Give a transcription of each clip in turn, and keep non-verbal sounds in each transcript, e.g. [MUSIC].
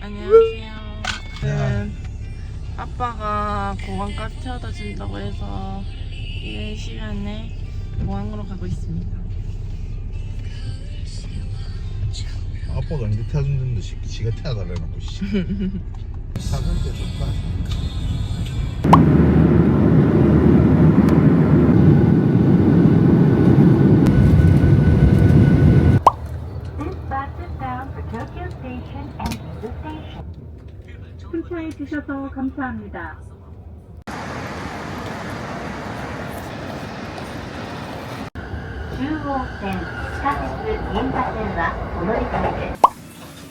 안녕하세요. 오늘은 아빠가 공항까지 태워다 준다고 해서 이 시간에 공항으로 가고 있습니다. 아빠가 언제 태워준다는데 지- 지가 태워달라 해놓고 씨 사전 때 좋다 감사합니다.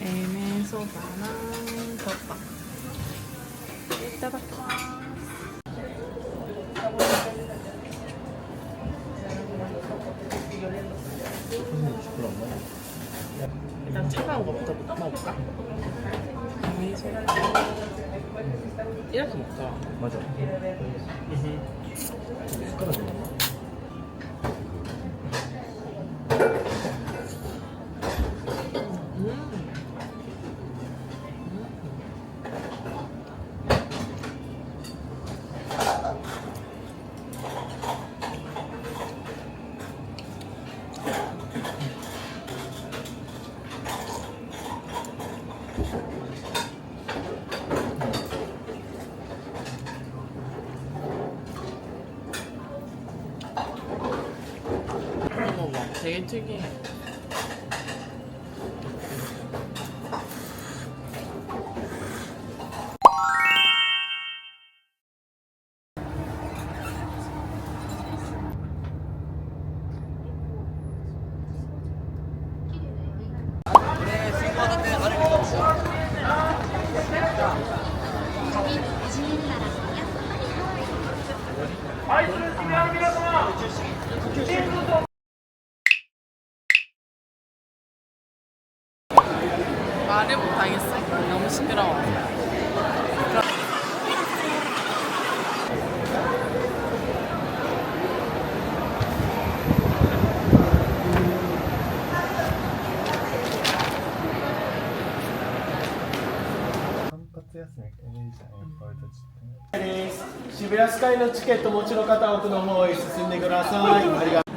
에메소 바나 덮밥 이따가 일단 차가운 거부터 먹어볼까? 이렇게 먹자. 맞아 되게 특이해. です。渋谷スカイのチケットお持ちの方奥の方へ進んでください。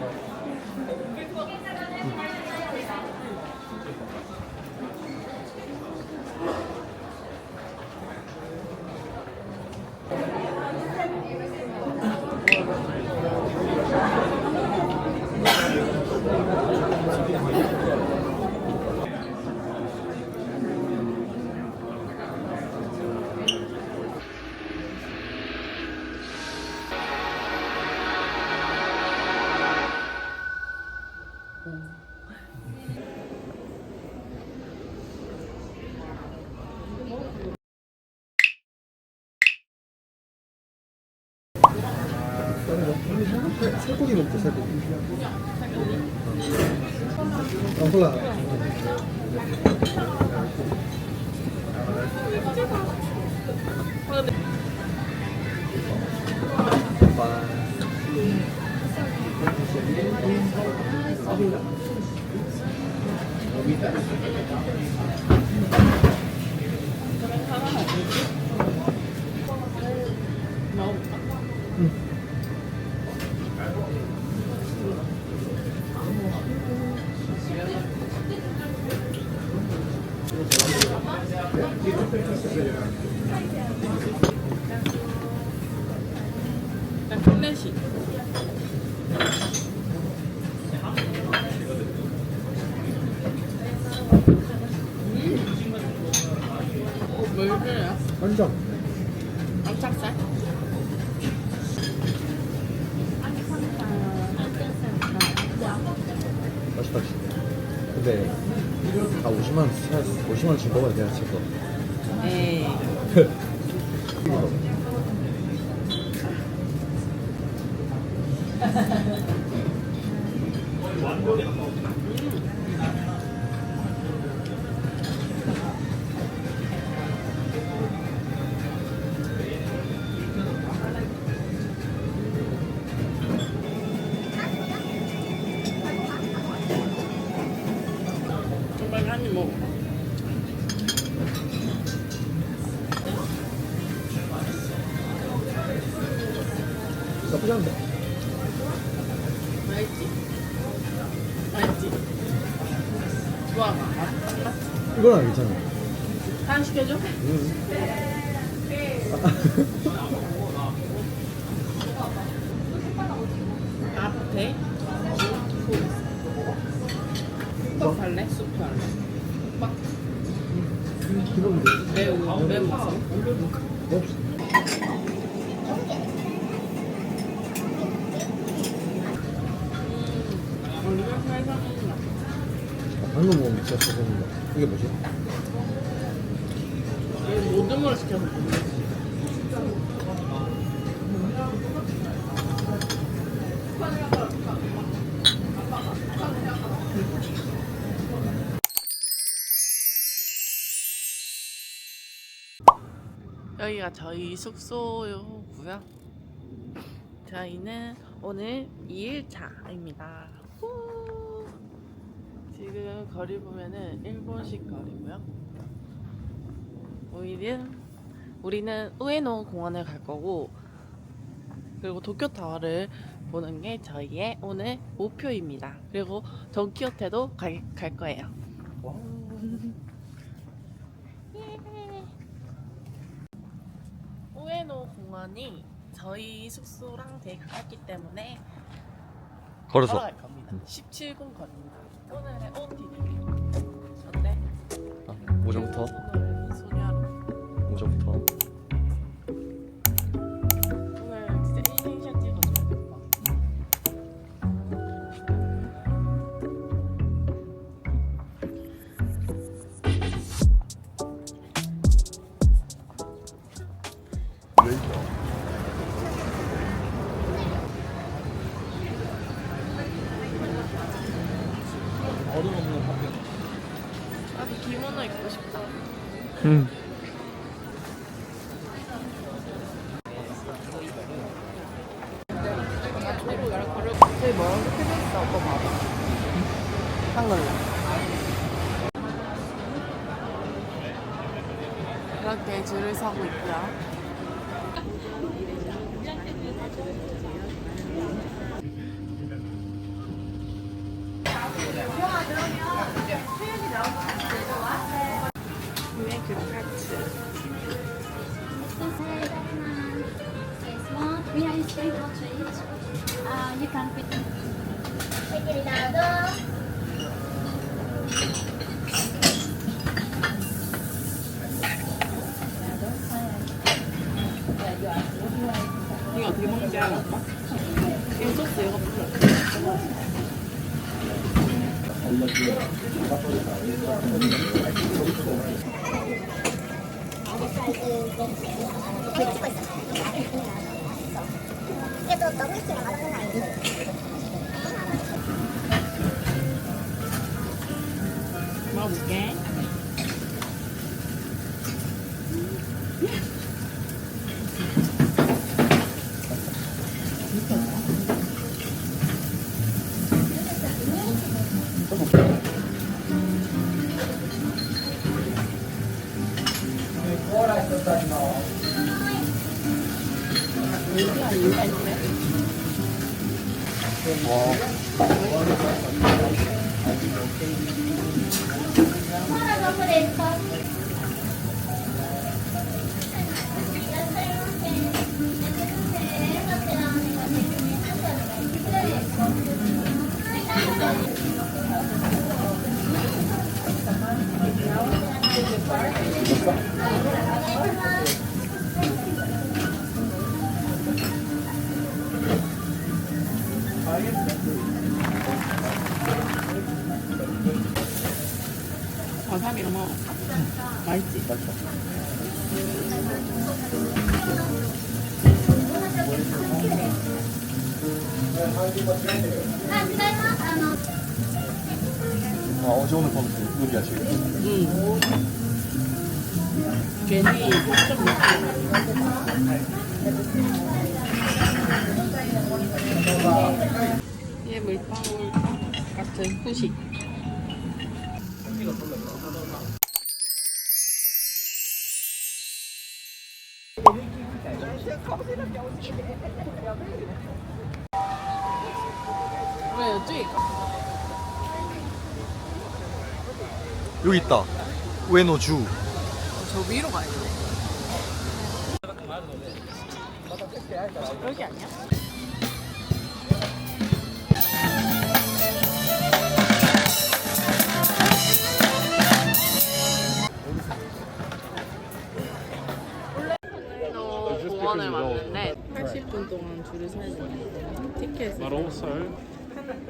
깜짝살? 맛있다 근데 다 50만 50만원치 먹어야 되나 싶 어 이건 안 괜찮아. 하나 시켜줘? 앞에 쑥 할래? 쑥 할래? 막 기본 매우 매우 있어. 음, 우리가 살살 먹나? 방금 먹은 진짜 소금이다. 이게 뭐지? 얘 모든 걸 시켜서 여기가 저희 숙소고요. 저희는 오늘 2일차입니다. 지금 거리 보면은 일본식 거리고요. 우리는 우리는 우에노 공원을 갈 거고 그리고 도쿄 타워를 보는 게 저희의 오늘 목표입니다. 그리고 돈키호테도 갈, 갈 거예요. 예. 우에노 공원이 저희 숙소랑 되게 가깝기 때문에 걸어서 걸어갈 겁니다. 17분 거리입니다. 오늘의 OOTD 어때? 아, 오전부터 오늘 이렇게 줄을 서고 있고요. It out. 이거 어떻게 먹는지. 그래도 너무 일찍 나가는 하나 더 와사비랑 먹어. 맛있지? 아 어제 오늘 밤 지금 응. 괜히 좀얘 물방울 같은 후식. 여기 있다. 우에노주. 저 위로 가야 돼. 여기 아니야? 어, 공원을 왔는데 80분 동안 줄을 서야 되는 티켓을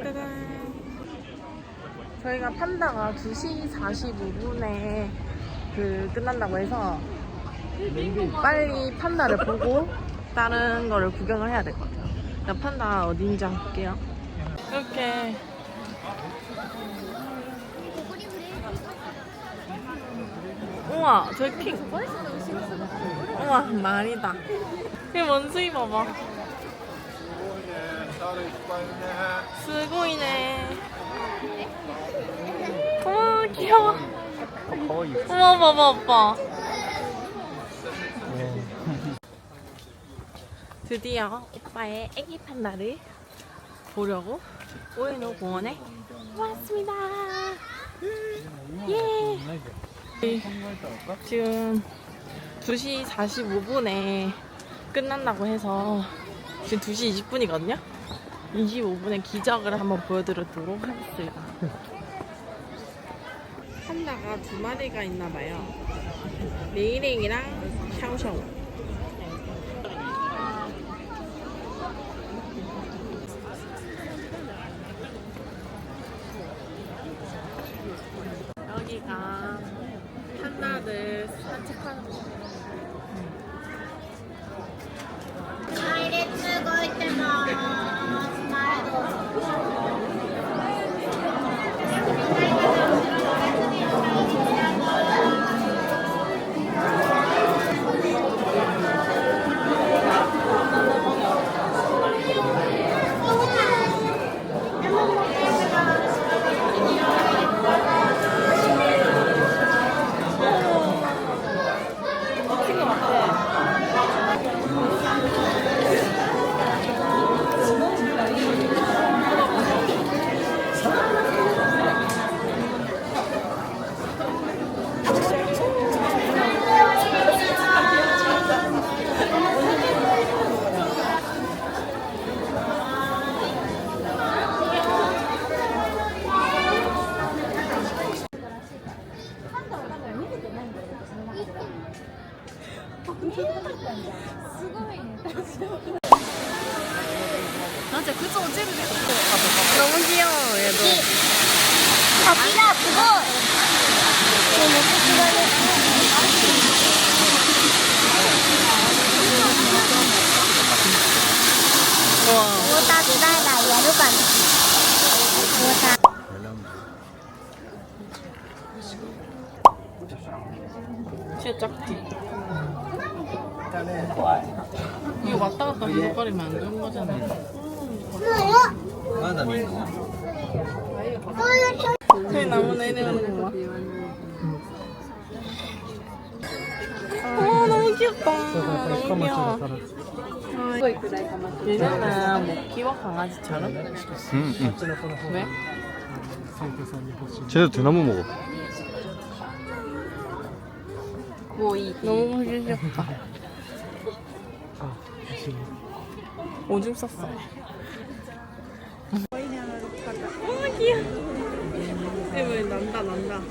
짜잔 저희가 판다가 2시 45분에 그 끝난다고 해서 빨리 판다를 보고 다른 거를 구경을 해야 될 것 같아요. 나 판다 어딘지 한번 볼게요. 이렇게 우와 저 킹. 우와 말이다. 이 원숭이 봐봐. 쓰고이네. 어머 귀여워. 어머 봐봐 오빠. 드디어 오빠의 애기 판다를 보려고 오에노 공원에 왔습니다. 예. 지금 2시 45분에 끝난다고 해서 지금 2시 20분이거든요. 25분에 기적을 한번 보여드리도록 하겠습니다. 판다가 두 마리가 있나 봐요. 리링이랑 샤오샤오. 저희 나무 내려오는 거 봐. 어 너무 귀엽다. 너무 귀여워. 얘네는 뭐 키워 강아지처럼? 응, 응. 왜? 쟤네도 대나무 먹어. 너무 귀엽다. 오줌 쌌어. 너무 귀여워. 이거 난다 난다.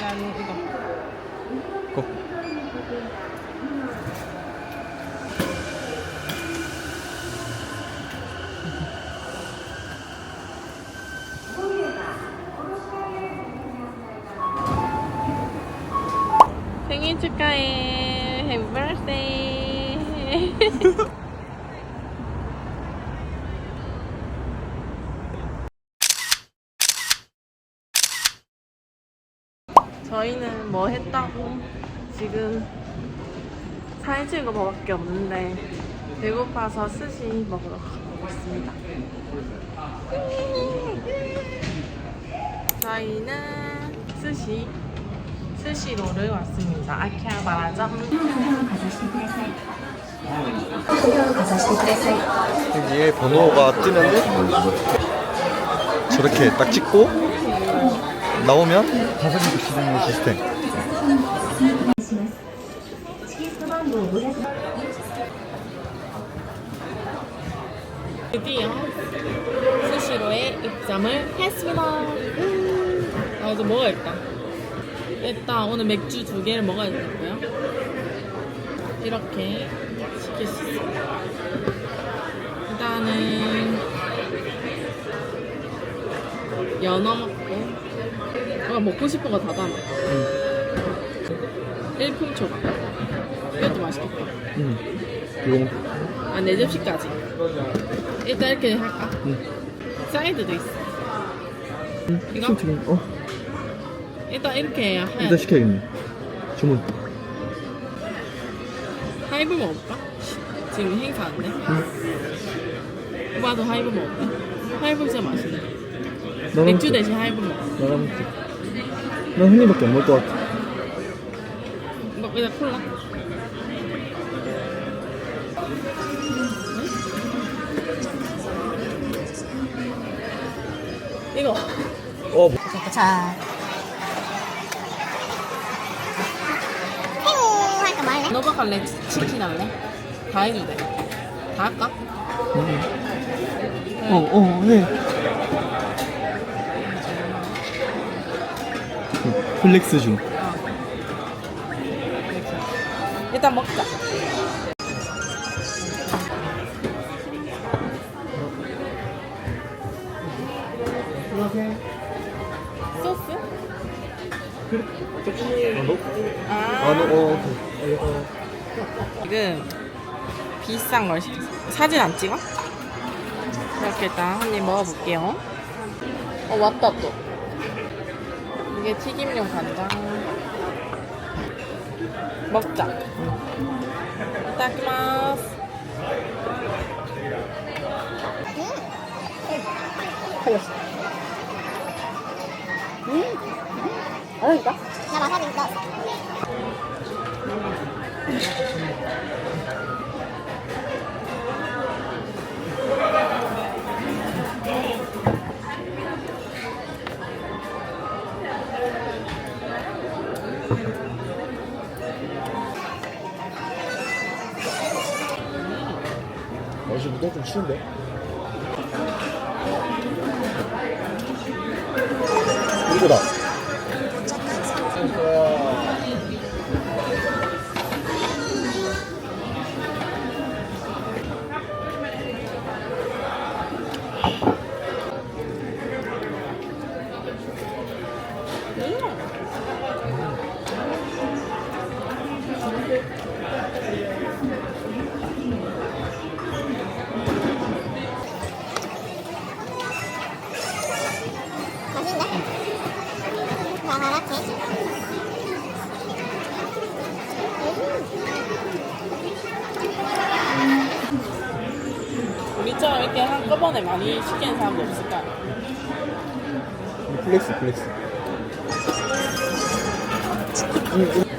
야 이거 이거. 축하해. Happy. [LAUGHS] 저희는 뭐 했다고 지금 사진 찍은 거 뭐밖에 없는데 배고파서 스시 먹으러 가고 있습니다. [LAUGHS] 저희는 스시 스시로를 왔습니다. 아키하바라점. 여기에 번호가 뜨는데 저렇게 딱 찍고 나오면 다섯 개씩 시즌의 시스템. 드디어 스시로에 입점을 했습니다. 음. 아, 이제 먹어야겠다. 오늘 맥주 두 개를 먹어야 되고요. 이렇게 시킬 수 있습니다. 일단은 연어 먹고 아, 먹고 싶은 거 다 담아. 일품 초밥. 이것도 맛있겠다. 응. 이거 아, 네 접시까지. 일단 이렇게 할까? 사이드도 있어. 이거? 지금 어 일단 이렇게 해야 해. 일단 시켜야겠네. 주문. 하이볼 먹을까? 지금 행사 안 돼? 오빠도 하이볼 먹을까? 하이볼 진짜 맛있네. 나랑 맥주 대신 하이볼 먹어. 나랑 먹자. 난 흔히밖에 안 먹을 것 같아. 뭐, 그냥 콜라? 응? 이거 어 뭐. 자. 해우 할까 치- 치킨 할래? 다 해도 돼. 다 할까? 어, 어, 네. 플렉스 중. 일단 먹자. 소스? 아, 아, 너, 어, 어. 지금 비싼 걸. 사진 안 찍어? 이렇게 일단 한 입 먹어볼게요. 어, 왔다 또. 이게 튀김용 간장. 먹자. 이따키마스. 나 와사비 넣었어. 날씨 무 더워 좀 추운데? 이거다. 한꺼번에 많이 시키는 사람도 없을까요? 플렉스, 플렉스. 한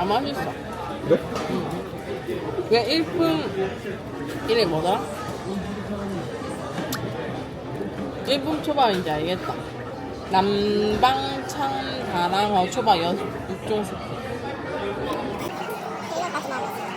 다 맛있어. 그래? 왜 일품 이름이 뭐더라? 일품 초밥인지 알겠다. 남방 참다랑어 초밥 여 6종 스프. 이거 다시 먹어.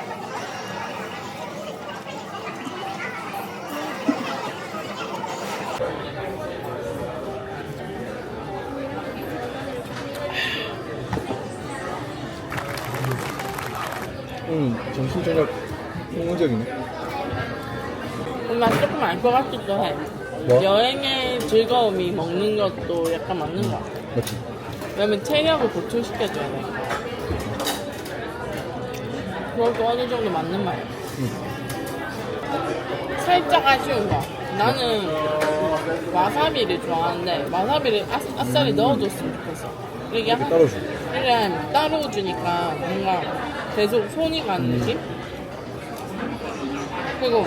정신 저녁 성공적이네. 엄마 조금 알 것 같기도 해. 뭐? 여행의 즐거움이 먹는 것도 약간 맞는 것 같아. 맞지? 왜냐면 체력을 보충시켜줘야 돼. 그것도 어느 정도 맞는 말이야. 살짝 아쉬운 거. 나는 와사비를 좋아하는데 와사비를 아, 아싸리 넣어줬으면 좋겠어. 이게 한, 따로 줘. 이게 따로 주니까 뭔가 계속 손이 가는 느낌? 그리고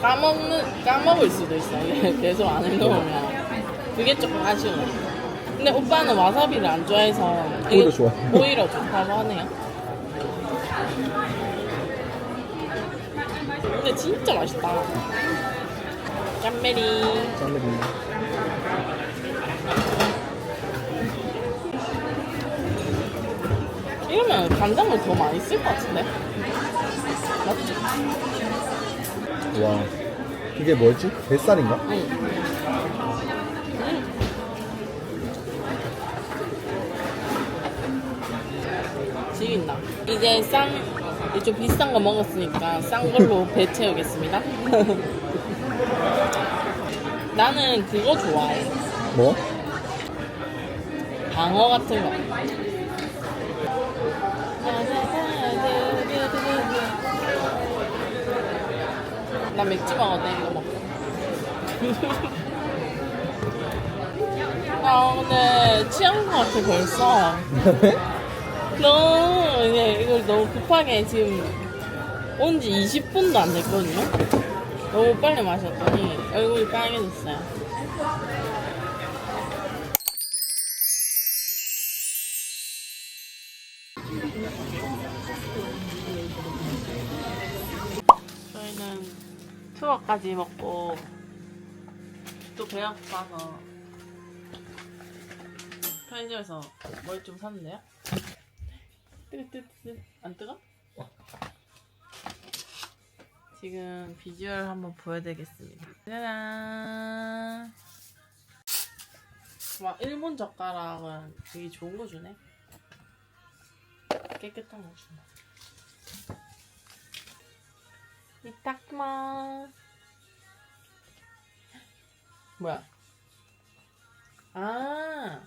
까먹는, 까먹을 수도 있어. [LAUGHS] 계속 안 해놓으면. 그게 조금 아쉬운 거. 근데 오빠는 와사비를 안 좋아해서 오히려 좋아. 오히려 좋다고 하네요. 근데 진짜 맛있다. 짠메리. 짠내리. 이러면 간장을 더 많이 쓸 것 같은데? 맞지? 와. 그게 뭐였지? 뱃살인가? 응. 음. 지긴다. 이제 싼, 좀 비싼 거 먹었으니까 싼 걸로 [LAUGHS] 배 채우겠습니다. [LAUGHS] 나는 그거 좋아해. 뭐? 방어 같은 거. 나 맥주 먹어도 이거 먹고. [LAUGHS] 아 근데 취한 것 같아 벌써. [LAUGHS] 너무 이제 이걸 너무 급하게 지금 온 지 20분도 안 됐거든요. 너무 빨리 마셨더니 얼굴이 빨개졌어요. 투어까지 먹고 또 배가 고파서 편의점에서 뭘 좀 샀는데요? 뜨뜨뜨 안 뜨거? 지금 비주얼 한번 보여드리겠습니다. 짜잔. 와 일본 젓가락은 되게 좋은 거 주네. 깨끗한 거 주네. 이따키마 뭐야? 아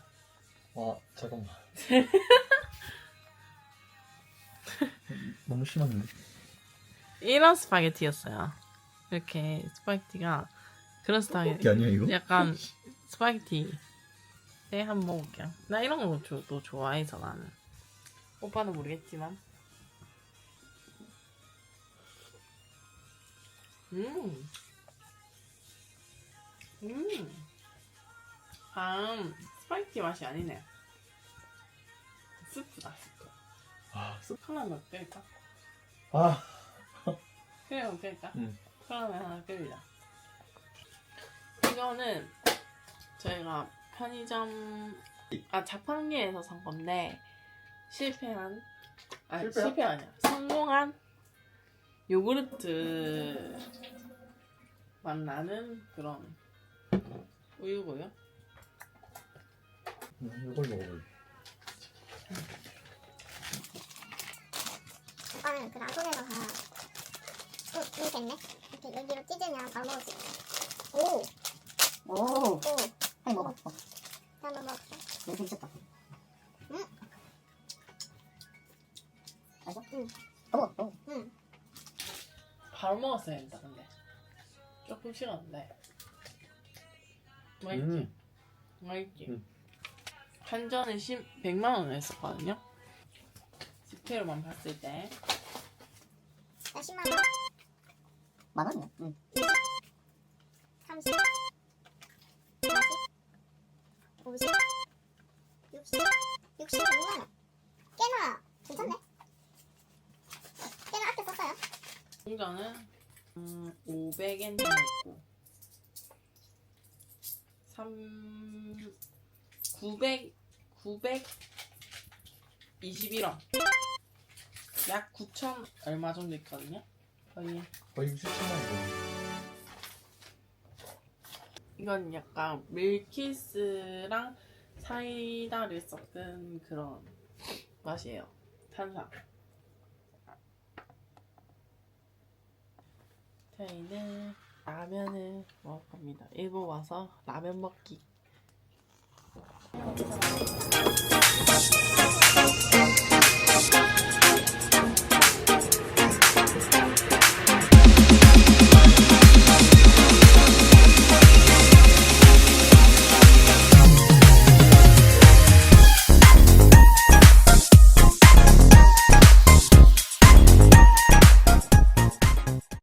와, 잠깐만. [LAUGHS] 너무 심한데? 이런 스파게티였어요. 이렇게 스파게티가 그런 스타일. 이게 아니야, 이거? 약간 [LAUGHS] 스파게티. 네, 한번 먹어볼게요. 나 이런 거도 좋아해서 나는. 오빠는 모르겠지만. 음. 음. 아, 스파게티 맛이 아니네. 스프다, 스프. 아, 쓱. 하나만 더 끓일까? 아. 그래요, 끓일까? 응. 그러면 하나 끓이자. 이거는 저희가 편의점, 아, 자판기에서 산 건데, 실패한, 아니, 실패야? 실패 아니야. 성공한 요구르트 맛 나는 그런 우유고요. 음, 이걸 먹어볼래. 오빠는 그 나솔에다가 응, 이렇게 됐네. 이렇게 여기로 찢으면 바로 먹을 수 있어. 오! 오, 오! 빨리 먹어. 어, 자, 한번 먹을게. 냄새 미쳤다. 응? 맛있어? 응. 더 먹어, 더 먹어. 응. 바로 먹었어야 된다, 근데. 조금 식었는데. 맛있지? 음. 맛있지? 음. 한 잔에 10, 100만 원 했었거든요? 지폐로만 봤을 때. 자, 10만 원. 만 원이야. 응. 30. 40. 50. 60. 66만 원. 꽤나 괜찮네. 꽤나 아껴 썼어요. 공자는 음, 500엔 정도 있고 3 900 921원. 약 9천 얼마 정도 있거든요? 거의? 거의 17만 이건 약간 밀키스랑 사이다를 섞은 그런 맛이에요. 탄산 저희는 라면을 먹을 겁니다. 일본 와서 라면 먹기.